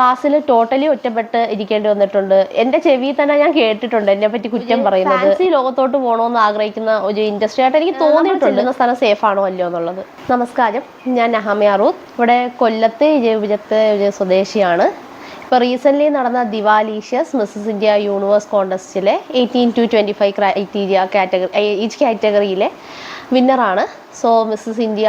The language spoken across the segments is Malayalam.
ക്ലാസ്സിൽ ടോട്ടലി ഒറ്റപ്പെട്ട് ഇരിക്കേണ്ടി വന്നിട്ടുണ്ട്. എന്റെ ചെവി തന്നെ ഞാൻ കേട്ടിട്ടുണ്ട് എന്നെ പറ്റി കുറ്റം പറയുന്നത്. ഫാൻസി ലോകത്തോട്ട് പോകണമെന്ന് ആഗ്രഹിക്കുന്ന ഒരു ഇൻഡസ്ട്രി ആയിട്ട് എനിക്ക് തോന്നിയിട്ടുണ്ട്. സ്ഥലം സേഫ് ആണോ അല്ലയോ എന്നുള്ളത്. നമസ്കാരം. ഞാൻ അഹമ്മ റൂത്ത് ഇവിടെ കൊല്ലത്തെ വിജയപുരത്ത് ഒരു സ്വദേശിയാണ്. ഇപ്പോൾ റീസെന്റ്ലി നടന്ന ദിവാലീഷ്യസ് Mrs India universe കോണ്ടസ്റ്റിലെ eighteen to twenty five criteria category each കാറ്റഗറിയിലെ വിന്നറാണ് so Mrs India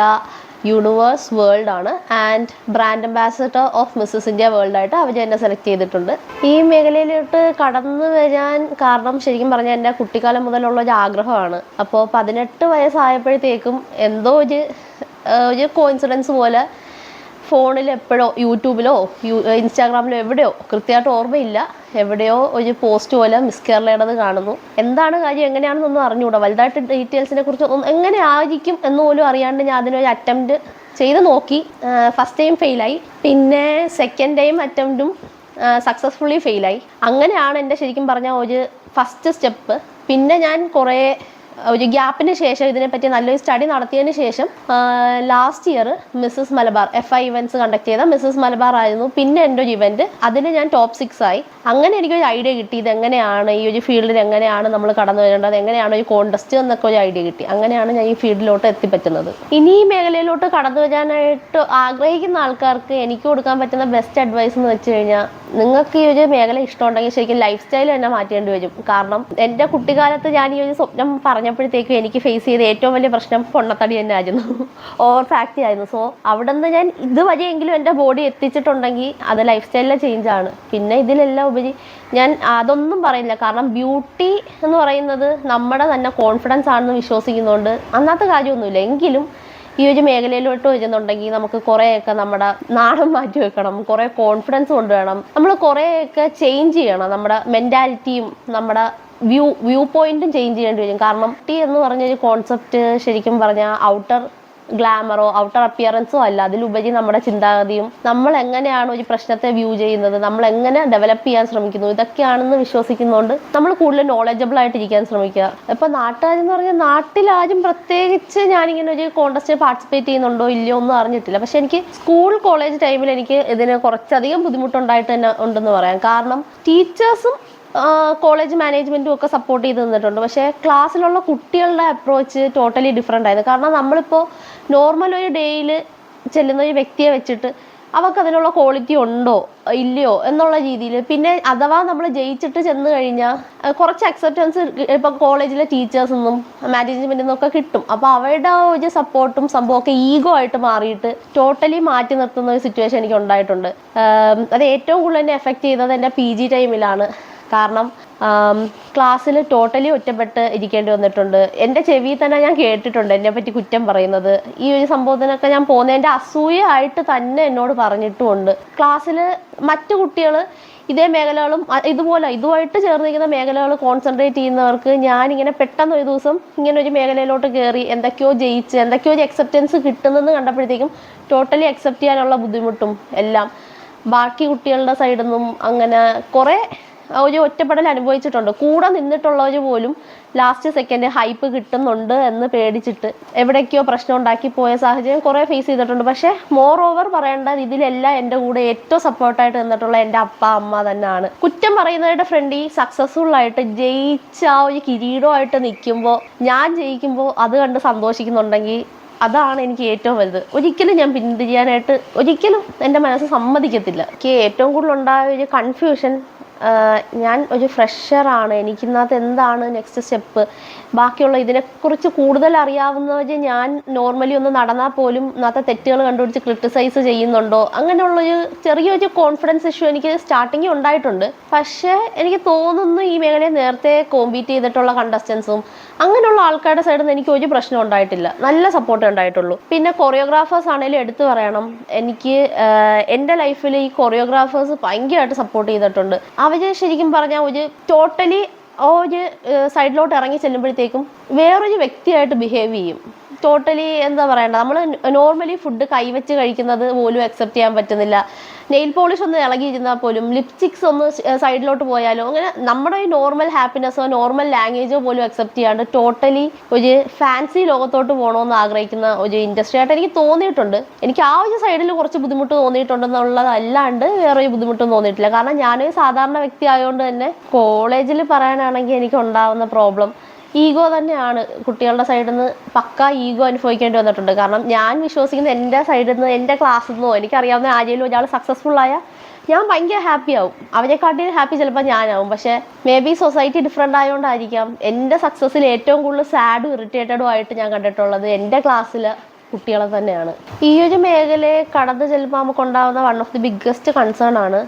universe world ആണ്. And brand ambassador of Mrs India world ആയിട്ട് അവർ എന്നെ സെലക്ട് ചെയ്തിട്ടുണ്ട്. ഈ മേഖലയിലോട്ട് കടന്നു വരാൻ കാരണം ശരിക്കും പറഞ്ഞാൽ എന്റെ കുട്ടിക്കാലം മുതലുള്ള ഒരു ആഗ്രഹമാണ്. അപ്പോൾ പതിനെട്ട് വയസ്സായപ്പോഴത്തേക്കും എന്തോ ഒരു ഒരു കോയിൻസിഡൻസ് പോലെ ഫോണിൽ എപ്പോഴോ യൂട്യൂബിലോ ഇൻസ്റ്റാഗ്രാമിലോ എവിടെയോ കൃത്യമായിട്ട് ഓർമ്മയില്ല. എവിടെയോ ഒരു പോസ്റ്റ് പോലെ മിസ് കേരളയുടേത് കാണുന്നു. എന്താണ് കാര്യം എങ്ങനെയാണെന്നൊന്നും അറിഞ്ഞുകൂടാ. വലുതായിട്ട് ഡീറ്റെയിൽസിനെ കുറിച്ച് എങ്ങനെ ആയിരിക്കും എന്ന് പോലും അറിയാണ്ട് ഞാൻ അതിനൊരു അറ്റംപ്റ്റ് ചെയ്ത് നോക്കി. ഫസ്റ്റ് ടൈം ഫെയിലായി. പിന്നെ സെക്കൻഡ് ടൈം അറ്റംപ്റ്റും സക്സസ്ഫുള്ളി ഫെയിലായി. അങ്ങനെയാണ് എന്റെ ശരിക്കും പറഞ്ഞ ഒരു ഫസ്റ്റ് സ്റ്റെപ്പ്. പിന്നെ ഞാൻ കുറേ ഒരു ഗ്യാപ്പിന് ശേഷം ഇതിനെപ്പറ്റി നല്ലൊരു സ്റ്റഡി നടത്തിയതിന് ശേഷം last year Mrs Malabar F I events conduct ചെയ്ത മിസ്സസ് മലബാർ ആയിരുന്നു. പിന്നെ എന്റെ ഒരു ഇവന്റ് അതിന് ഞാൻ ടോപ്പ് സിക്സ് ആയി. അങ്ങനെ എനിക്കൊരു ഐഡിയ കിട്ടി. ഇത് എങ്ങനെയാണ്? ഈ ഒരു ഫീൽഡിൽ എങ്ങനെയാണ് നമ്മൾ കടന്നു വരേണ്ടത്? എങ്ങനെയാണ് ഒരു കോണ്ടസ്റ്റ് എന്നൊക്കെ ഒരു ഐഡിയ കിട്ടി. അങ്ങനെയാണ് ഞാൻ ഈ ഫീൽഡിലോട്ട് എത്തിപ്പറ്റുന്നത്. ഇനി ഈ മേഖലയിലോട്ട് കടന്നു വരാനായിട്ട് ആഗ്രഹിക്കുന്ന ആൾക്കാർക്ക് എനിക്ക് കൊടുക്കാൻ പറ്റുന്ന ബെസ്റ്റ് അഡ്വൈസ് എന്ന് വെച്ച് കഴിഞ്ഞാൽ നിങ്ങൾക്ക് ഈ ഒരു മേഖല ഇഷ്ടമുണ്ടെങ്കിൽ ശരിക്കും ലൈഫ് സ്റ്റൈൽ തന്നെ മാറ്റേണ്ടി വരും. കാരണം എന്റെ കുട്ടിക്കാലത്ത് ഞാൻ ഈ ഒരു സ്വപ്നം പറഞ്ഞപ്പോഴത്തേക്കും എനിക്ക് ഫേസ് ചെയ്ത ഏറ്റവും വലിയ പ്രശ്നം പൊണ്ണത്തടി തന്നെ ആയിരുന്നു ഓവർ ഫാക്ടി ആയിരുന്നു. സോ അവിടെ നിന്ന് ഞാൻ ഇതുവരെയെങ്കിലും എന്റെ ബോഡി എത്തിച്ചിട്ടുണ്ടെങ്കിൽ അത് ലൈഫ് സ്റ്റൈലിലെ ചേഞ്ച് ആണ്. പിന്നെ ഇതിലെല്ലാം ഉപരി ഞാൻ അതൊന്നും പറയില്ല കാരണം ബ്യൂട്ടി എന്ന് പറയുന്നത് നമ്മുടെ തന്നെ കോൺഫിഡൻസ് ആണെന്ന് വിശ്വസിക്കുന്നതുകൊണ്ട് അന്നത്തെ കാര്യമൊന്നുമില്ല. എങ്കിലും ഈ ഒരു മേഖലയിലോട്ട് വരുന്നുണ്ടെങ്കിൽ നമുക്ക് കുറേയൊക്കെ നമ്മുടെ നാടൻ മാറ്റി വെക്കണം കുറേ കോൺഫിഡൻസ് കൊണ്ടുവരണം നമ്മൾ കുറേയൊക്കെ ചേഞ്ച് ചെയ്യണം. നമ്മുടെ മെന്റാലിറ്റിയും നമ്മുടെ വ്യൂ വ്യൂ പോയിന്റും ചേഞ്ച് ചെയ്യേണ്ടി വരും. കാരണം ടി എന്ന് പറഞ്ഞൊരു കോൺസെപ്റ്റ് ശരിക്കും പറഞ്ഞാൽ ഔട്ടർ ഗ്ലാമറോ ഔട്ടർ അപ്പിയറൻസോ അല്ല. അതിലുപരി നമ്മുടെ ചിന്താഗതിയും നമ്മൾ എങ്ങനെയാണ് ഒരു പ്രശ്നത്തെ വ്യൂ ചെയ്യുന്നത് നമ്മൾ എങ്ങനെ ഡെവലപ്പ് ചെയ്യാൻ ശ്രമിക്കുന്നു ഇതൊക്കെയാണെന്ന് വിശ്വസിക്കുന്നതുകൊണ്ട് നമ്മൾ കൂടുതൽ നോളജബിൾ ആയിട്ട് ഇരിക്കാൻ ശ്രമിക്കുക. ഇപ്പൊ നാട്ടുകാരെന്ന് പറഞ്ഞാൽ നാട്ടിലാരും പ്രത്യേകിച്ച് ഞാനിങ്ങനെ ഒരു കോണ്ടസ്റ്റ് പാർട്ടിസിപ്പേറ്റ് ചെയ്യുന്നുണ്ടോ ഇല്ലയോ ഒന്നും അറിഞ്ഞിട്ടില്ല. പക്ഷെ എനിക്ക് സ്കൂൾ കോളേജ് ടൈമിൽ എനിക്ക് ഇതിന് കുറച്ചധികം ബുദ്ധിമുട്ടുണ്ടായിട്ട് തന്നെ ഉണ്ടെന്ന് പറയാം. കാരണം ടീച്ചേഴ്സും കോളേജ് മാനേജ്മെന്റും ഒക്കെ സപ്പോർട്ട് ചെയ്ത് തന്നിട്ടുണ്ട് പക്ഷേ ക്ലാസ്സിലുള്ള കുട്ടികളുടെ അപ്രോച്ച് ടോട്ടലി ഡിഫറെന്റ് ആയിരുന്നു. കാരണം നമ്മളിപ്പോൾ നോർമൽ ഒരു ഡേയിൽ ചെല്ലുന്ന ഒരു വ്യക്തിയെ വെച്ചിട്ട് അവർക്ക് അതിനുള്ള ക്വാളിറ്റി ഉണ്ടോ ഇല്ലയോ എന്നുള്ള രീതിയിൽ. പിന്നെ അഥവാ നമ്മൾ ജയിച്ചിട്ട് ചെന്ന് കഴിഞ്ഞാൽ കുറച്ച് അക്സെപ്റ്റൻസ് ഇപ്പം കോളേജിലെ ടീച്ചേഴ്സ് നിന്നും മാനേജ്മെന്റിൽ നിന്നൊക്കെ കിട്ടും. അപ്പോൾ അവരുടെ ഒരു സപ്പോർട്ടും സംഭവമൊക്കെ ഈഗോ ആയിട്ട് മാറിയിട്ട് ടോട്ടലി മാറ്റി നിർത്തുന്ന ഒരു സിറ്റുവേഷൻ എനിക്ക് ഉണ്ടായിട്ടുണ്ട്. അത് ഏറ്റവും കൂടുതൽ എന്നെ എഫക്റ്റ് ചെയ്തത് എന്റെ പി ജി ടൈമിലാണ് കാരണം ക്ലാസ്സിൽ ടോട്ടലി ഒറ്റപ്പെട്ട് ഇരിക്കേണ്ടി വന്നിട്ടുണ്ട്. എന്റെ ചെവി തന്നെ ഞാൻ കേട്ടിട്ടുണ്ട് എന്നെ പറ്റി കുറ്റം പറയുന്നത്. ഈ ഒരു സംഭവത്തിനൊക്കെ ഞാൻ പോകുന്നതിന്റെ അസൂയയായിട്ട് തന്നെ എന്നോട് പറഞ്ഞിട്ടുമുണ്ട്. ക്ലാസ്സിൽ മറ്റു കുട്ടികൾ ഇതേ മേഖലകളും ഇതുപോലെ ഇതുമായിട്ട് ചേർന്നിരിക്കുന്ന മേഖലകൾ കോൺസെൻട്രേറ്റ് ചെയ്യുന്നവർക്ക് ഞാൻ ഇങ്ങനെ പെട്ടെന്ന് ഒരു ദിവസം ഇങ്ങനെ ഒരു മേഖലയിലോട്ട് കയറി എന്തൊക്കെയോ ജയിച്ച് എന്തൊക്കെയോ ഒരു അക്സെപ്റ്റൻസ് കിട്ടുന്നെന്ന് കണ്ടപ്പോഴത്തേക്കും ടോട്ടലി അക്സെപ്റ്റ് ചെയ്യാനുള്ള ബുദ്ധിമുട്ടും എല്ലാം. ബാക്കി കുട്ടികളുടെ സൈഡിൽ നിന്നും അങ്ങനെ കുറേ ഒരു ഒറ്റപ്പെടൽ അനുഭവിച്ചിട്ടുണ്ട്. കൂടെ നിന്നിട്ടുള്ളവർ പോലും ലാസ്റ്റ് സെക്കൻഡ് ഹൈപ്പ് കിട്ടുന്നുണ്ട് എന്ന് പേടിച്ചിട്ട് എവിടേക്കോ പ്രശ്നം ഉണ്ടാക്കി പോയ സാഹചര്യം കുറേ ഫേസ് ചെയ്തിട്ടുണ്ട്. പക്ഷേ മോർ ഓവർ പറയേണ്ട ഇതിലെല്ലാം എന്റെ കൂടെ ഏറ്റവും സപ്പോർട്ടായിട്ട് നിന്നിട്ടുള്ള എന്റെ അപ്പ അമ്മ തന്നെയാണ്. കുറ്റം പറയുന്നവരുടെ ഫ്രണ്ട് ഈ സക്സസ്ഫുൾ ആയിട്ട് ജയിച്ച ആ ഒരു കിരീടമായിട്ട് നിൽക്കുമ്പോൾ ഞാൻ ജയിക്കുമ്പോൾ അത് കണ്ട് സന്തോഷിക്കുന്നുണ്ടെങ്കിൽ അതാണ് എനിക്ക് ഏറ്റവും വലുത്. ഒരിക്കലും ഞാൻ പിന്തിരിയാനായിട്ട് ഒരിക്കലും എന്റെ മനസ്സ് സമ്മതിക്കത്തില്ല. എനിക്ക് ഏറ്റവും കൂടുതൽ ഉണ്ടായ ഒരു കൺഫ്യൂഷൻ ഞാൻ ഒരു ഫ്രഷറാണ് എനിക്കിന്നകത്ത് എന്താണ് നെക്സ്റ്റ് സ്റ്റെപ്പ് ബാക്കിയുള്ള ഇതിനെക്കുറിച്ച് കൂടുതൽ അറിയാവുന്നവർ ഞാൻ നോർമലി ഒന്ന് നടന്നാൽ പോലും ഇന്നത്തെ തെറ്റുകൾ കണ്ടുപിടിച്ച് ക്രിട്ടിസൈസ് ചെയ്യുന്നുണ്ടോ? അങ്ങനെയുള്ളൊരു ചെറിയൊരു കോൺഫിഡൻസ് ഇഷ്യൂ എനിക്ക് സ്റ്റാർട്ടിങ്ങിൽ ഉണ്ടായിട്ടുണ്ട്. പക്ഷേ എനിക്ക് തോന്നുന്നു ഈ മേഖലയെ നേരത്തെ കോമ്പീറ്റ് ചെയ്തിട്ടുള്ള കണ്ടസ്റ്റൻസും അങ്ങനെയുള്ള ആൾക്കാരുടെ സൈഡിൽ നിന്ന് എനിക്ക് ഒരു പ്രശ്നം ഉണ്ടായിട്ടില്ല. നല്ല സപ്പോർട്ട് ഉണ്ടായിട്ടുള്ളൂ. പിന്നെ കൊറിയോഗ്രാഫേഴ്സ് ആണെങ്കിലും എടുത്തു പറയണം. എനിക്ക് എന്റെ ലൈഫിൽ ഈ കൊറിയോഗ്രാഫേഴ്സ് ഭയങ്കരമായിട്ട് സപ്പോർട്ട് ചെയ്തിട്ടുണ്ട്. അവർ ശരിക്കും പറഞ്ഞാൽ ഒരു ടോട്ടലി ഒരു സൈഡിലോട്ട് ഇറങ്ങി ചെല്ലുമ്പോഴത്തേക്കും വേറൊരു വ്യക്തിയായിട്ട് ബിഹേവ് ചെയ്യും. ടോട്ടലി എന്താ പറയണ്ട നമ്മൾ നോർമലി ഫുഡ് കൈവച്ച് കഴിക്കുന്നത് പോലും അക്സെപ്റ്റ് ചെയ്യാൻ പറ്റുന്നില്ല. നെയിൽ പോളിഷ് ഒന്ന് ഇളകിയിരുന്നാൽ പോലും ലിപ്സ്റ്റിക്സ് ഒന്ന് സൈഡിലോട്ട് പോയാലോ അങ്ങനെ നമ്മുടെ ഈ നോർമൽ ഹാപ്പിനെസ്സോ നോർമൽ ലാംഗ്വേജോ പോലും അക്സെപ്റ്റ് ചെയ്യാണ്ട് ടോട്ടലി ഒരു ഫാൻസി ലോകത്തോട്ട് പോകണമെന്ന് ആഗ്രഹിക്കുന്ന ഒരു ഇൻഡസ്ട്രി ആയിട്ട് എനിക്ക് തോന്നിയിട്ടുണ്ട്. എനിക്ക് ആ ഒരു സൈഡിൽ കുറച്ച് ബുദ്ധിമുട്ട് തോന്നിയിട്ടുണ്ടെന്നുള്ളതല്ലാണ്ട് വേറെ ബുദ്ധിമുട്ടും തോന്നിയിട്ടില്ല. കാരണം ഞാനൊരു സാധാരണ വ്യക്തി ആയതുകൊണ്ട് തന്നെ കോളേജിൽ പറയാനാണെങ്കിൽ എനിക്ക് ഉണ്ടാവുന്ന പ്രോബ്ലം ഈഗോ തന്നെയാണ് കുട്ടികളുടെ സൈഡിൽ നിന്ന് പക്ക ഈഗോ അനുഭവിക്കേണ്ടി വന്നിട്ടുണ്ട്. കാരണം ഞാൻ വിശ്വസിക്കുന്ന എന്റെ സൈഡിൽ നിന്ന് എന്റെ ക്ലാസ്സിൽ നിന്നോ എനിക്കറിയാവുന്ന ആരെങ്കിലും ഒരാൾ സക്സസ്ഫുൾ ആയ ഞാൻ ഭയങ്കര ഹാപ്പി ആവും. അവരെക്കാട്ടിലും ഹാപ്പി ചിലപ്പോൾ ഞാനാവും. പക്ഷേ മേ ബി സൊസൈറ്റി ഡിഫറെന്റ് ആയതുകൊണ്ടായിരിക്കാം എന്റെ സക്സസ്സിൽ ഏറ്റവും കൂടുതൽ സാഡും ഇറിറ്റേറ്റഡും ആയിട്ട് ഞാൻ കണ്ടിട്ടുള്ളത് എന്റെ ക്ലാസ്സിൽ കുട്ടികളെ തന്നെയാണ്. ഈ ഒരു മേഖലയെ കടന്നു ചെല്ലുമ്പോൾ നമുക്ക് ഉണ്ടാകുന്ന one of the biggest concern ആണ്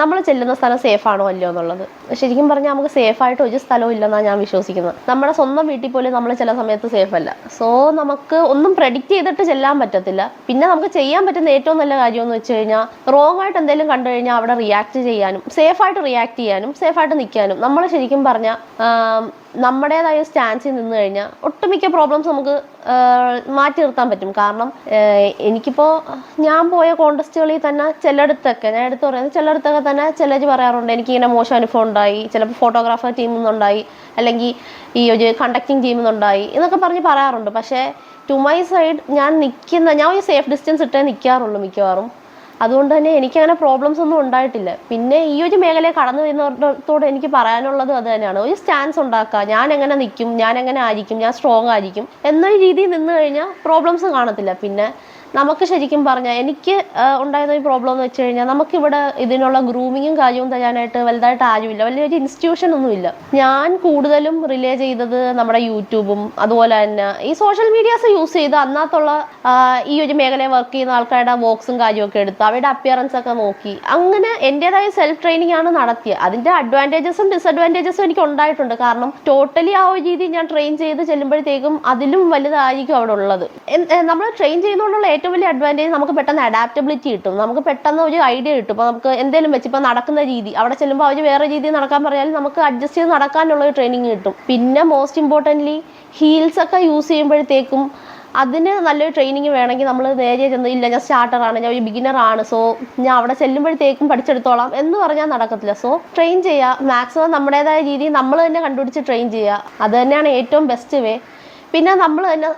നമ്മൾ ചെല്ലുന്ന സ്ഥലം സേഫ് ആണോ അല്ലയോ എന്നുള്ളത്. ശരിക്കും പറഞ്ഞാൽ നമുക്ക് സേഫ് ആയിട്ട് ഒരു സ്ഥലവും ഇല്ലെന്നാണ് ഞാൻ വിശ്വസിക്കുന്നത്. നമ്മുടെ സ്വന്തം വീട്ടിൽ പോലും നമ്മൾ ചില സമയത്ത് സേഫ് അല്ല. സോ നമുക്ക് ഒന്നും പ്രെഡിക്റ്റ് ചെയ്തിട്ട് ചെല്ലാൻ പറ്റത്തില്ല. പിന്നെ നമുക്ക് ചെയ്യാൻ പറ്റുന്ന ഏറ്റവും നല്ല കാര്യം എന്ന് വെച്ച് കഴിഞ്ഞാൽ റോങ് ആയിട്ട് എന്തെങ്കിലും കണ്ടു കഴിഞ്ഞാൽ അവിടെ റിയാക്ട് ചെയ്യാനും സേഫ് ആയിട്ട് റിയാക്ട് ചെയ്യാനും സേഫ് ആയിട്ട് നിൽക്കാനും നമ്മൾ ശരിക്കും പറഞ്ഞാൽ നമ്മുടേതായ സ്റ്റാൻസിൽ നിന്ന് കഴിഞ്ഞാൽ ഒട്ടുമിക്ക പ്രോബ്ലംസ് നമുക്ക് മാറ്റി നിർത്താൻ പറ്റും. കാരണം എനിക്കിപ്പോൾ ഞാൻ പോയ കോണ്ടസ്റ്റുകളിൽ തന്നെ ചിലയിടത്തൊക്കെ ഞാൻ എടുത്ത് പറയുന്നത് ചിലയിടത്തൊക്കെ തന്നെ ചിലർ പറയാറുണ്ട് എനിക്ക് എനിക്കിങ്ങനെ മോശം അനുഭവം ഉണ്ടായി ചിലപ്പോൾ ഫോട്ടോഗ്രാഫർ ടീമിൽ നിന്നുണ്ടായി അല്ലെങ്കിൽ ഈ ഒരു കണ്ടക്ടിങ് ടീമിൽ നിന്നുണ്ടായി എന്നൊക്കെ പറഞ്ഞ് പറയാറുണ്ട്. പക്ഷേ ടു മൈ സൈഡ് ഞാൻ നിൽക്കുന്ന ഞാൻ ഒരു സേഫ് ഡിസ്റ്റൻസ് ഇട്ടേ നിൽക്കാറുള്ളൂ മിക്കവാറും. അതുകൊണ്ട് തന്നെ എനിക്കങ്ങനെ പ്രോബ്ലംസ് ഒന്നും ഉണ്ടായിട്ടില്ല. പിന്നെ ഈ ഒരു മേഖലയെ കടന്നു വരുന്നവരോട് എനിക്ക് പറയാനുള്ളത് അത് തന്നെയാണ്. ഒരു സ്റ്റാൻസ് ഉണ്ടാക്കുക. ഞാൻ എങ്ങനെ നിൽക്കും? ഞാൻ എങ്ങനെ ആയിരിക്കും? ഞാൻ സ്ട്രോങ് ആയിരിക്കും? എന്നൊരു രീതിയിൽ നിന്ന് കഴിഞ്ഞാൽ പ്രോബ്ലംസ് കാണത്തില്ല. പിന്നെ നമുക്ക് ശരിക്കും പറഞ്ഞാൽ എനിക്ക് ഉണ്ടായത് ഒരു പ്രോബ്ലം എന്ന് വെച്ച് കഴിഞ്ഞാൽ നമുക്കിവിടെ ഇതിനുള്ള ഗ്രൂമിങ്ങും കാര്യവും തരാനായിട്ട് വലുതായിട്ട് ആരുമില്ല. വലിയൊരു ഇൻസ്റ്റിറ്റ്യൂഷൻ ഒന്നുമില്ല. ഞാൻ കൂടുതലും റിലേ ചെയ്തത് നമ്മുടെ യൂട്യൂബും അതുപോലെ തന്നെ ഈ സോഷ്യൽ മീഡിയാസ് യൂസ് ചെയ്ത് അന്നത്തുള്ള ഈ ഒരു മേഖലയിൽ വർക്ക് ചെയ്യുന്ന ആൾക്കാരുടെ വോക്സും കാര്യമൊക്കെ എടുത്ത് അവരുടെ അപ്പിയറൻസ് ഒക്കെ നോക്കി. അങ്ങനെ എന്റെതായ സെൽഫ് ട്രെയിനിങ് ആണ് നടത്തിയത്. അതിന്റെ അഡ്വാന്റേജസും ഡിസഡ്വാന്റേജസും എനിക്ക് ഉണ്ടായിട്ടുണ്ട്. കാരണം ടോട്ടലി ആ ഒരു രീതി ഞാൻ ട്രെയിൻ ചെയ്ത് ചെല്ലുമ്പോഴത്തേക്കും അതിലും വലുതായിരിക്കും അവിടെ ഉള്ളത്. നമ്മൾ ട്രെയിൻ ചെയ്യുന്നതുകൊണ്ടുള്ള ഏറ്റവും വലിയ അഡ്വാന്റേജ് നമുക്ക് പെട്ടെന്ന് അഡാപ്റ്റബിലിറ്റി കിട്ടും. നമുക്ക് പെട്ടെന്ന് ഒരു ഐഡിയ കിട്ടും. ഇപ്പോൾ നമുക്ക് എന്തെങ്കിലും വെച്ച് ഇപ്പോൾ നടക്കുന്ന രീതി അവിടെ ചെല്ലുമ്പോൾ അവർ വേറെ രീതിയിൽ നടക്കാൻ പറഞ്ഞാൽ നമുക്ക് അഡ്ജസ്റ്റ് ചെയ്ത് നടക്കാനുള്ള ഒരു ട്രെയിനിങ് കിട്ടും. പിന്നെ മോസ്റ്റ് ഇമ്പോർട്ടന്റ്ലി ഹീൽസ് ഒക്കെ യൂസ് ചെയ്യുമ്പോഴത്തേക്കും അതിന് നല്ലൊരു ട്രെയിനിങ് വേണമെങ്കിൽ നമ്മൾ നേരെ ചെന്ന് ഇല്ല ഞാൻ സ്റ്റാർട്ടറാണ് ഞാൻ ഒരു ബിഗിനർ ആണ് സോ ഞാൻ അവിടെ ചെല്ലുമ്പോഴത്തേക്കും പഠിച്ചെടുത്തോളാം എന്ന് പറഞ്ഞാൽ നടക്കത്തില്ല. സോ ട്രെയിൻ ചെയ്യുക മാക്സിമം നമ്മുടേതായ രീതിയിൽ നമ്മൾ തന്നെ കണ്ടുപിടിച്ച് ട്രെയിൻ ചെയ്യുക. അത് തന്നെയാണ് ഏറ്റവും ബെസ്റ്റ് വേ പിന്നെ നമ്മൾ തന്നെ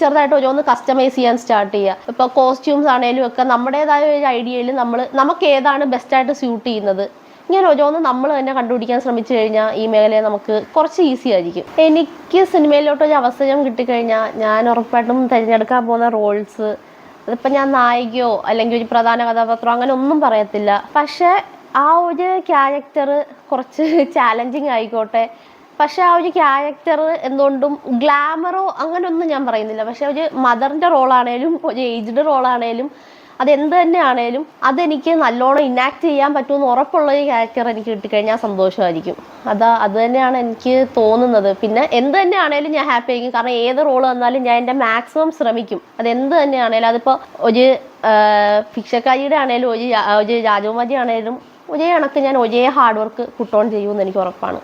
ചെറുതായിട്ട് ഒന്ന് കസ്റ്റമൈസ് ചെയ്യാൻ സ്റ്റാർട്ട് ചെയ്യുക. ഇപ്പോൾ കോസ്റ്റ്യൂംസ് ആണെങ്കിലും ഒക്കെ നമ്മുടേതായ ഒരു ഐഡിയയിൽ നമ്മൾ നമുക്ക് ഏതാണ് ബെസ്റ്റ് ആയിട്ട് സ്യൂട്ട് ചെയ്യുന്നത്. ഇങ്ങനെ ഓരോന്ന് നമ്മൾ തന്നെ കണ്ടുപിടിക്കാൻ ശ്രമിച്ചു കഴിഞ്ഞാൽ ഈ മേഖലയെ നമുക്ക് കുറച്ച് ഈസി ആയിരിക്കും. എനിക്ക് സിനിമയിലോട്ട് ഒരു അവസരം കിട്ടിക്കഴിഞ്ഞാൽ ഞാൻ ഉറപ്പായിട്ടും തിരഞ്ഞെടുക്കാൻ പോകുന്ന റോൾസ് അതിപ്പോൾ ഞാൻ നായികയോ അല്ലെങ്കിൽ ഒരു പ്രധാന കഥാപാത്രം അങ്ങനെ ഒന്നും പറയത്തില്ല. പക്ഷേ ആ ഒരു ക്യാരക്ടർ കുറച്ച് ചാലഞ്ചിങ് ആയിക്കോട്ടെ. പക്ഷെ ആ ഒരു ക്യാരക്ടർ എന്തുകൊണ്ടും ഗ്ലാമറോ അങ്ങനെയൊന്നും ഞാൻ പറയുന്നില്ല. പക്ഷെ ഒരു മദറിന്റെ റോളാണേലും ഒരു ഏജ്ഡ് റോളാണേലും അതെന്ത് തന്നെയാണേലും അതെനിക്ക് നല്ലോണം ഇനാക്ട് ചെയ്യാൻ പറ്റുമെന്ന് ഉറപ്പുള്ള ഒരു ക്യാരക്ടർ എനിക്ക് കിട്ടിക്കഴിഞ്ഞാൽ സന്തോഷമായിരിക്കും. അതാ അത് തന്നെയാണ് എനിക്ക് തോന്നുന്നത്. പിന്നെ എന്ത് തന്നെയാണേലും ഞാൻ ഹാപ്പി ആയിരിക്കും. കാരണം ഏത് റോൾ വന്നാലും ഞാൻ എന്റെ മാക്സിമം ശ്രമിക്കും. അതെന്ത് തന്നെയാണേലും അതിപ്പോൾ ഒരു ഭിക്ഷക്കാരിയുടെ ആണേലും ഒരു ഒരു രാജകുമാരി ആണേലും ഒരേ കണക്ക് ഞാൻ ഒരേ ഹാർഡ് വർക്ക് പുട്ടോൺ ചെയ്യുമെന്ന് എനിക്ക് ഉറപ്പാണ്.